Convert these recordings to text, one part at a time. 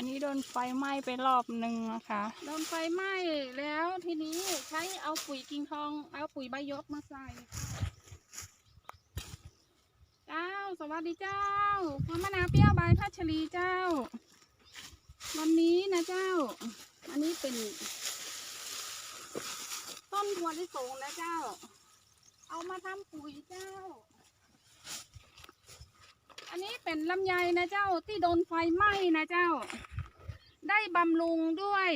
อันนี้โดนไฟไหม้ไปรอบหนึ่งนะคะ โดนไฟไหม้แล้วทีนี้ใช้เอาปุ๋ยกิ่งทอง เอาปุ๋ยใบยกมาใส่ เจ้า สวัสดีเจ้าพรมะนาวเปรี้ยวใบพัชรีเจ้า วันนี้นะเจ้า อันนี้เป็น ต้นถั่วลิสงนะเจ้า เอามาทำปุ๋ยเจ้า เป็นลำไยนะเจ้าที่โดนไฟไหม้นะเจ้า ได้บำรุงด้วย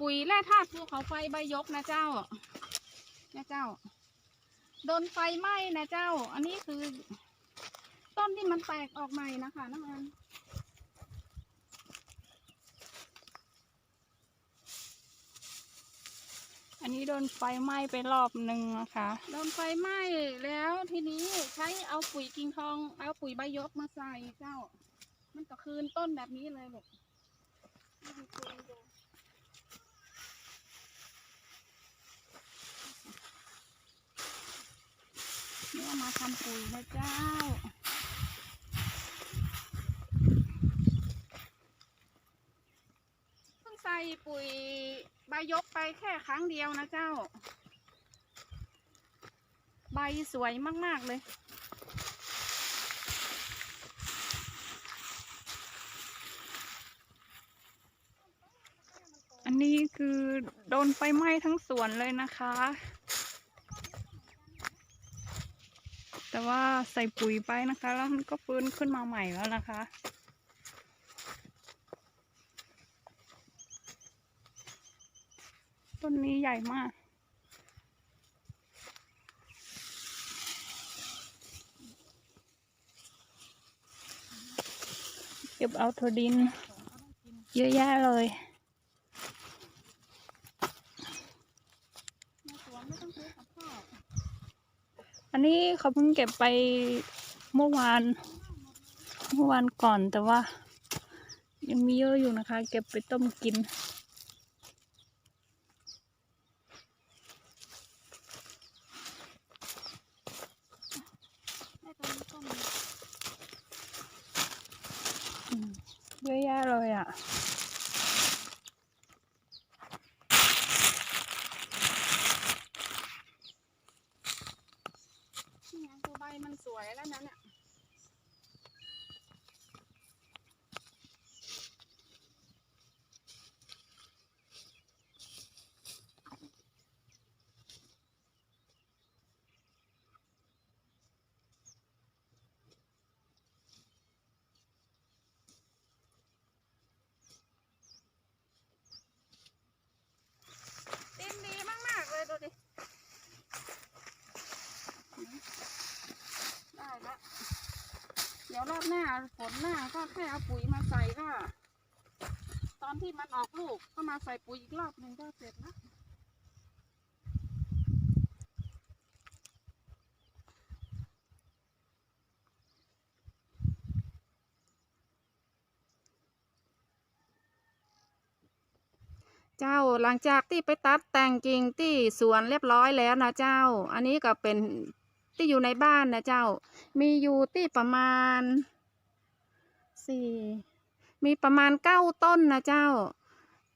ปุ๋ยแร่ธาตุภูเขาไฟใบยกนะเจ้านะเจ้า โดนไฟไหม้นะเจ้า อันนี้คือ ต้นที่มันแตกออกใหม่นะคะน้องอัน อันนี้โดนไฟไหม้ไปรอบหนึ่งนะคะ โดนไฟไหม้แล้วทีนี้ใช้เอาปุ๋ยกิ่งทองเอาปุ๋ยใบยกมาใส่เจ้า มันก็คืนต้นแบบนี้เลยลูกนี่คือดูนี่เอามาทำปุ๋ยนะเจ้า เพิ่ง ใส่ปุ๋ยใบยกไปแค่ครั้งเดียวนะเจ้า ใบสวยมาก ๆ เลย อันนี้คือโดนไฟไหม้ทั้งสวนเลยนะคะ แต่ว่าใส่ปุ๋ยไปนะคะ แล้วมันก็ฟื้นขึ้นมาใหม่แล้วนะคะ ต้นนี้ใหญ่มาก เก็บเอาถั่วดิน เยอะแยะเลยอันนี้เขาเพิ่งเก็บไปเมื่อวาน เมื่อวานก่อนแต่ว่า ยังมีเยอะอยู่นะคะ เก็บไปต้มกินตรงนี้ก็มี อืม เยอะแยะเลยอะนี่ตัวใบมันสวยแล้วนั้นอะนดีมาก ๆ เลย ดิได้ละเดี๋ยวรอบหน้าฝนหน้าก็แค่เอาปุ๋ยมาใส่ก็ ตอนที่มันออกลูกก็มาใส่ปุ๋ยอีกรอบหนึ่งก็เสร็จแล้ว เจ้าหลังจากที่ไปตัดแต่งกิ่งที่สวนเรียบร้อยแล้วนะเจ้า อันนี้ก็เป็นที่อยู่ในบ้านนะเจ้า มีอยู่ที่ประมาณสี่มีประมาณเก้าต้นนะเจ้า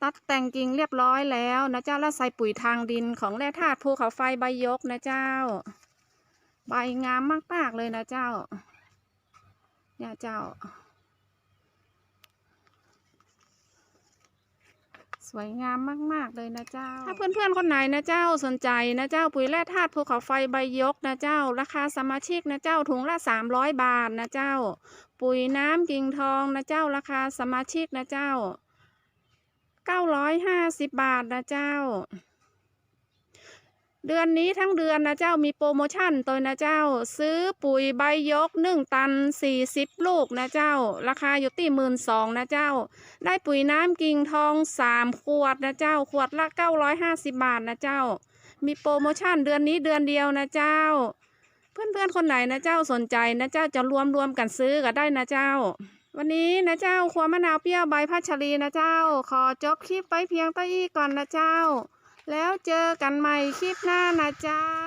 ตัดแต่งกิ่งเรียบร้อยแล้วนะเจ้าแล้วใส่ปุ๋ยทางดินของแร่ธาตุภูเขาไฟใบยกนะเจ้า ใบงามมากๆเลยนะเจ้าเนี่ยเจ้า สวยงามมาก ๆ เลยนะเจ้า ถ้าเพื่อนๆคนไหนนะเจ้าสนใจนะเจ้าปุ๋ยแร่ธาตุภูเขาไฟใบยกนะเจ้า ราคาสมาชิกนะเจ้าถุงละสามร้อยบาทนะเจ้า ปุ๋ยน้ำกิ่งทองนะเจ้าราคาสมาชิกนะเจ้าเก้าร้อยห้าสิบบาทนะเจ้า เดือนนี้ทั้งเดือนนะเจ้ามีโปรโมชั่นตัวนะเจ้า ซื้อปุ๋ยใบยกหนึ่งตันสี่สิบลูกนะเจ้า ราคาอยู่ที่หมื่นสองนะเจ้า ได้ปุ๋ยน้ำกิ่งทองสามขวดนะเจ้า ขวดละเก้าร้อยห้าสิบบาทนะเจ้า มีโปรโมชั่นเดือนนี้เดือนเดียวนะเจ้า เพื่อนๆคนไหนนะเจ้าสนใจนะเจ้าจะรวมรวมกันซื้อก็ได้นะเจ้าวันนี้นะเจ้าครัวมะนาวเปรี้ยวใบพัชรีนะเจ้า ขอจบคลิปไว้เพียงเท่านี้ก่อนนะเจ้า แล้วเจอกันใหม่คลิปหน้านะจ๊ะ